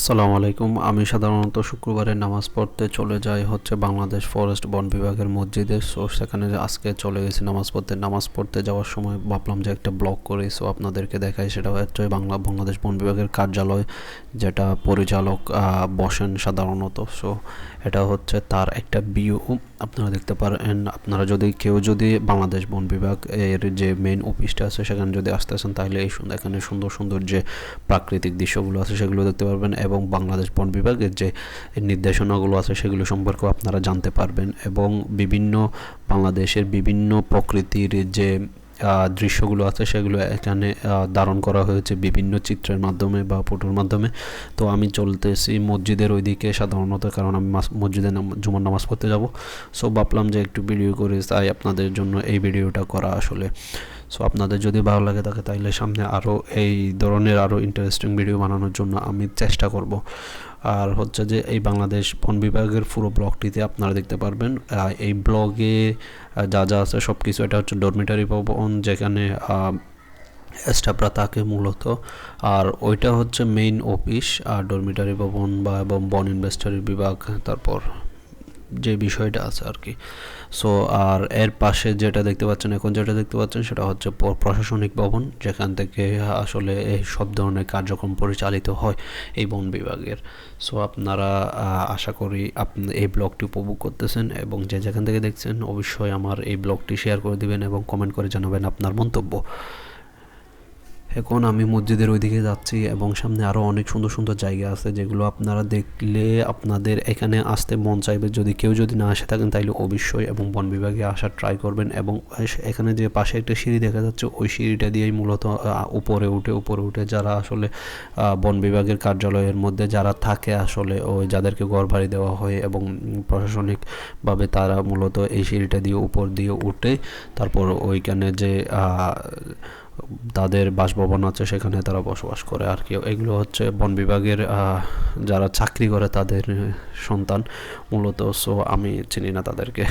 আসসালামু আলাইকুম। আমি সাধারণত শুক্রবারে নামাজ পড়তে চলে যাই হচ্ছে বাংলাদেশ ফরেস্ট বন বিভাগের মসজিদে। সো সেখানে আজকে চলে গেছি নামাজ পড়তে। নামাজ পড়তে যাওয়ার সময় ভাবলাম যে একটা ব্লগ করি। সো আপনাদেরকে দেখাই, সেটা হচ্ছে বাংলা, বাংলাদেশ বন বিভাগের কার্যালয়, যেটা পরিচালক বসেন সাধারণত। সো এটা হচ্ছে তার একটা ভিউ আপনারা দেখতে পারেন, আপনারা যদি, কেউ যদি বাংলাদেশ বন বিভাগ এর যে মেইন অফিসটা আছে, সেখানে যদি আসতেছেন তাহলে এই সুন্দর এখানে সুন্দর সুন্দর যে প্রাকৃতিক দৃশ্যগুলো আছে, সেগুলো দেখতে পারবেন। এবং বাংলাদেশ বন বিভাগের যে নির্দেশনাগুলো আছে সেগুলো সম্পর্কেও আপনারা জানতে পারবেন এবং বিভিন্ন বাংলাদেশের বিভিন্ন প্রকৃতির যে দৃশ্যগুলো আছে, সেগুলো এখানে ধারণ করা হয়েছে বিভিন্ন চিত্রের মাধ্যমে বা ফটোর মাধ্যমে। তো আমি চলতেছি মসজিদের ওইদিকে সাধারণত, কারণ আমি মাস- মসজিদে জুমার নামাজ পড়তে যাব। সো ভাবলাম যে একটু ভিডিও করে, তাই আপনাদের জন্য এই ভিডিওটা করা আসলে। সো আপনাদের যদি ভালো লাগে থাকে তাইলে সামনে আরও এই ধরনের আরও ইন্টারেস্টিং ভিডিও বানানোর জন্য আমি চেষ্টা করব। আর হচ্ছে যে এই বাংলাদেশ বন বিভাগের পুরো ব্লগটিতে আপনারা দেখতে পারবেন এই ব্লগে যা যা আছে সব কিছু এটা হচ্ছে ডরমিটারি ভবন যেখানে স্টাফরা থাকে মূলত। আর ওইটা হচ্ছে মেইন অফিস আর ডরমিটারি ভবন বা এবং বন ইনভেস্টারি বিভাগ, তারপর যে বিষয়টা আছে আর কি। সো আর এর পাশে যেটা দেখতে পাচ্ছেন, এখন যেটা দেখতে পাচ্ছেন সেটা হচ্ছে প্রশাসনিক ভবন, যেখান থেকে আসলে এই সব ধরনের কার্যক্রম পরিচালিত হয় এই বন বিভাগের। সো আপনারা আশা করি আপনি এই ব্লগটি উপভোগ করতেছেন এবং যে যেখান থেকে দেখছেন, অবশ্যই আমার এই ব্লগটি শেয়ার করে দিবেন এবং কমেন্ট করে জানাবেন আপনার মন্তব্য। এখন আমি মসজিদের ওইদিকে যাচ্ছি এবং সামনে আরও অনেক সুন্দর সুন্দর জায়গা আছে যেগুলো আপনারা দেখলে আপনাদের এখানে আসতে মন চাইবে। যদি কেউ যদি না আসে থাকেন তাহলে অবশ্যই এবং বন বিভাগে আসার ট্রাই করবেন এবং এখানে যে পাশে একটা সিঁড়ি দেখা যাচ্ছে, ওই সিঁড়িটা দিয়েই মূলত উপরে উঠে উপরে উঠে যারা আসলে বন বিভাগের কার্যালয়ের মধ্যে যারা থাকে আসলে, ওই যাদেরকে ঘর বাড়ি দেওয়া হয় এবং প্রশাসনিকভাবে তারা মূলত এই সিঁড়িটা দিয়ে উপর দিয়ে উঠে, তারপর ওইখানে যে তাদের বাসভবন আছে, সেখানে তারা বসবাস করে আর কি। এগুলো হচ্ছে বন বিভাগের যারা চাকরি করে তাদের সন্তান মূলত। সো আমি চিনি না তাদেরকে।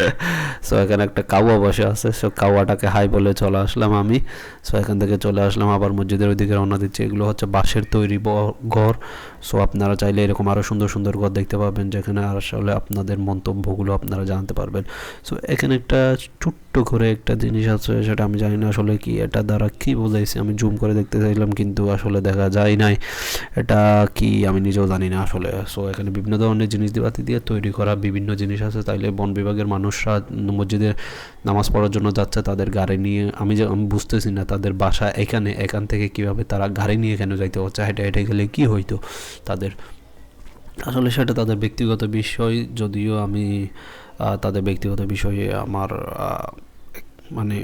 সো এখানে একটা কাউয়া বসে আছে। সো কাউয়াটাকে হাই বলে চলে আসলাম আমি। সো এখান থেকে চলে আসলাম আবার মসজিদের ওইদিকে রওনা দিচ্ছি। এগুলো হচ্ছে বাঁশের তৈরি ঘর। সো আপনারা চাইলে এরকম আরও সুন্দর সুন্দর ঘর দেখতে পাবেন, যেখানে আসলে আপনাদের মন্তব্যগুলো আপনারা জানতে পারবেন। সো এখানে একটা ছোট্ট করে একটা জিনিস আছে, সেটা আমি জানি না আসলে কি এটা। দ্বারা কি বোঝাইছে? আমি জুম করে দেখতে চাইলাম, কিন্তু আসলে দেখা যায় নাই। এটা কি আমি নিজেও জানি না আসলে। সো এখানে বিভিন্ন ধরনের জিনিস দিবাতি দিয়ে তৈরি করা বিভিন্ন জিনিস আছে। তাইলে বন বিভাগের মানুষরা মসজিদে নামাজ পড়ার জন্য যাচ্ছে, তাদের গাড়ি নিয়ে আমি যে আমি বুঝতেছি না তাদের বাসা এখানে, এখান থেকে কীভাবে তারা গাড়ি নিয়ে কেন যাইতে হচ্ছে? হেঁটে হেঁটে গেলে কি হইতো তাদের? আসলে সেটা তাদের ব্যক্তিগত বিষয়। যদিও আমি তাদের ব্যক্তিগত বিষয়ে আমার মানে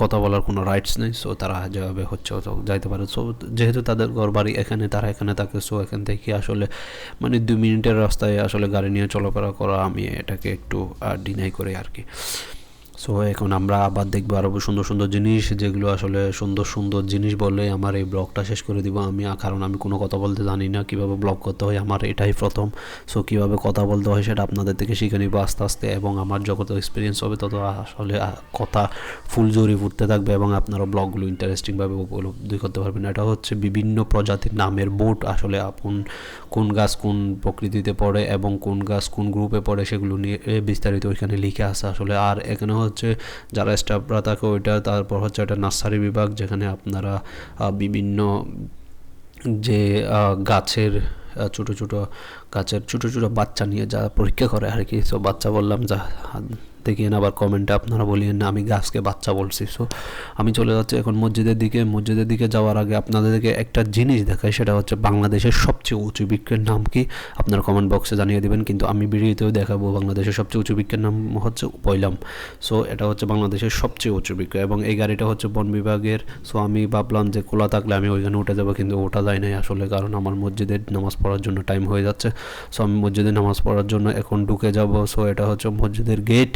কথা বলার কোনো রাইটস নেই সো তারা যেভাবে হচ্ছে যাইতে পারে। সো যেহেতু তাদের ঘর বাড়ি এখানে, তারা এখানে থাকে সো এখান থেকে আসলে মানে দু মিনিটের রাস্তায় আসলে গাড়ি নিয়ে চলাফেরা করা, আমি এটাকে একটু ডিনাই করি আর কি সো এখন আমরা আবার দেখব আরও সুন্দর সুন্দর জিনিস, যেগুলো আসলে সুন্দর সুন্দর জিনিস বলে আমার এই ব্লগটা শেষ করে দিব। আমি, কারণ আমি কোনো কথা বলতে জানি না কীভাবে ব্লগ করতে হয়, আমার এটাই প্রথম। সো কীভাবে কথা বলতে হয় সেটা আপনাদের থেকে শিখে নিব আস্তে আস্তে এবং আমার যত এক্সপিরিয়েন্স হবে, তত আসলে কথা ফুল জড়ি ফুটতে থাকবে এবং আপনারা ব্লগগুলো ইন্টারেস্টিংভাবে উপলব্ধি করতে পারবেন। এটা হচ্ছে বিভিন্ন প্রজাতির নামের বোট আসলে আপন কোন গাছ কোন প্রকৃতিতে পড়ে এবং কোন গাছ কোন গ্রুপে পড়ে সেগুলো নিয়ে বিস্তারিত ওইখানে লিখে আছে। আসলে আর এখানে হচ্ছে যারা স্টাফরা থাকে ওইটা, তারপর হচ্ছে একটা নার্সারি বিভাগ যেখানে আপনারা বিভিন্ন যে গাছের ছোট ছোট গাছের ছোটো ছোটো বাচ্চা নিয়ে যা পরীক্ষা করে আর কি। সো বাচ্চা বললাম, যা দেখিয়ে আবার কমেন্টে আপনারা বলিয়েন না আমি গাছকে বাচ্চা বলছি। সো আমি চলে যাচ্ছি এখন মসজিদের দিকে। মসজিদের দিকে যাওয়ার আগে আপনাদেরকে একটা জিনিস দেখাই, সেটা হচ্ছে বাংলাদেশের সবচেয়ে উঁচু বৃক্ষের নাম কি? আপনারা কমেন্ট বক্সে জানিয়ে দেবেন, কিন্তু আমি ভিডিওতেও দেখাবো বাংলাদেশের সবচেয়ে উঁচু বৃক্ষের নাম হচ্ছে পয়লাম। সো এটা হচ্ছে বাংলাদেশের সবচেয়ে উঁচু বৃক্ষ এবং এই গাড়িটা হচ্ছে বন বিভাগের। সো আমি ভাবলাম যে খোলা থাকলে আমি ওইখানে উঠে যাব, কিন্তু ওঠা যায় নাই আসলে, কারণ আমার মসজিদের নামাজ পড়ার জন্য টাইম হয়ে যাচ্ছে। সো আমি মসজিদে নামাজ পড়ার জন্য এখন ঢুকে যাব। সো এটা হচ্ছে মসজিদের গেট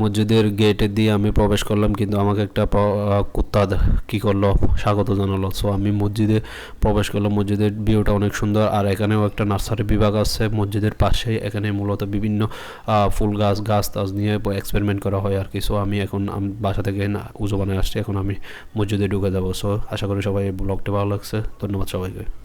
মসজিদের গেটে দিয়ে আমি প্রবেশ করলাম, কিন্তু আমাকে একটা কুত্তা কি করল? স্বাগত জানালো। সো আমি মসজিদে প্রবেশ করলাম। মসজিদের ভিউটা অনেক সুন্দর। আর এখানেও একটা নার্সারি বিভাগ আছে। মসজিদের পাশে এখানে মূলত বিভিন্ন ফুল গাছ গাছ টাছ নিয়ে এক্সপেরিমেন্ট করা হয় আর কি। সো আমি এখন বাসা থেকে না, উজু বানায় আসছি। এখন আমি মসজিদে ঢুকে যাব। সো আশা করি সবাই ব্লগটা ভালো লাগছে। ধন্যবাদ সবাইকে।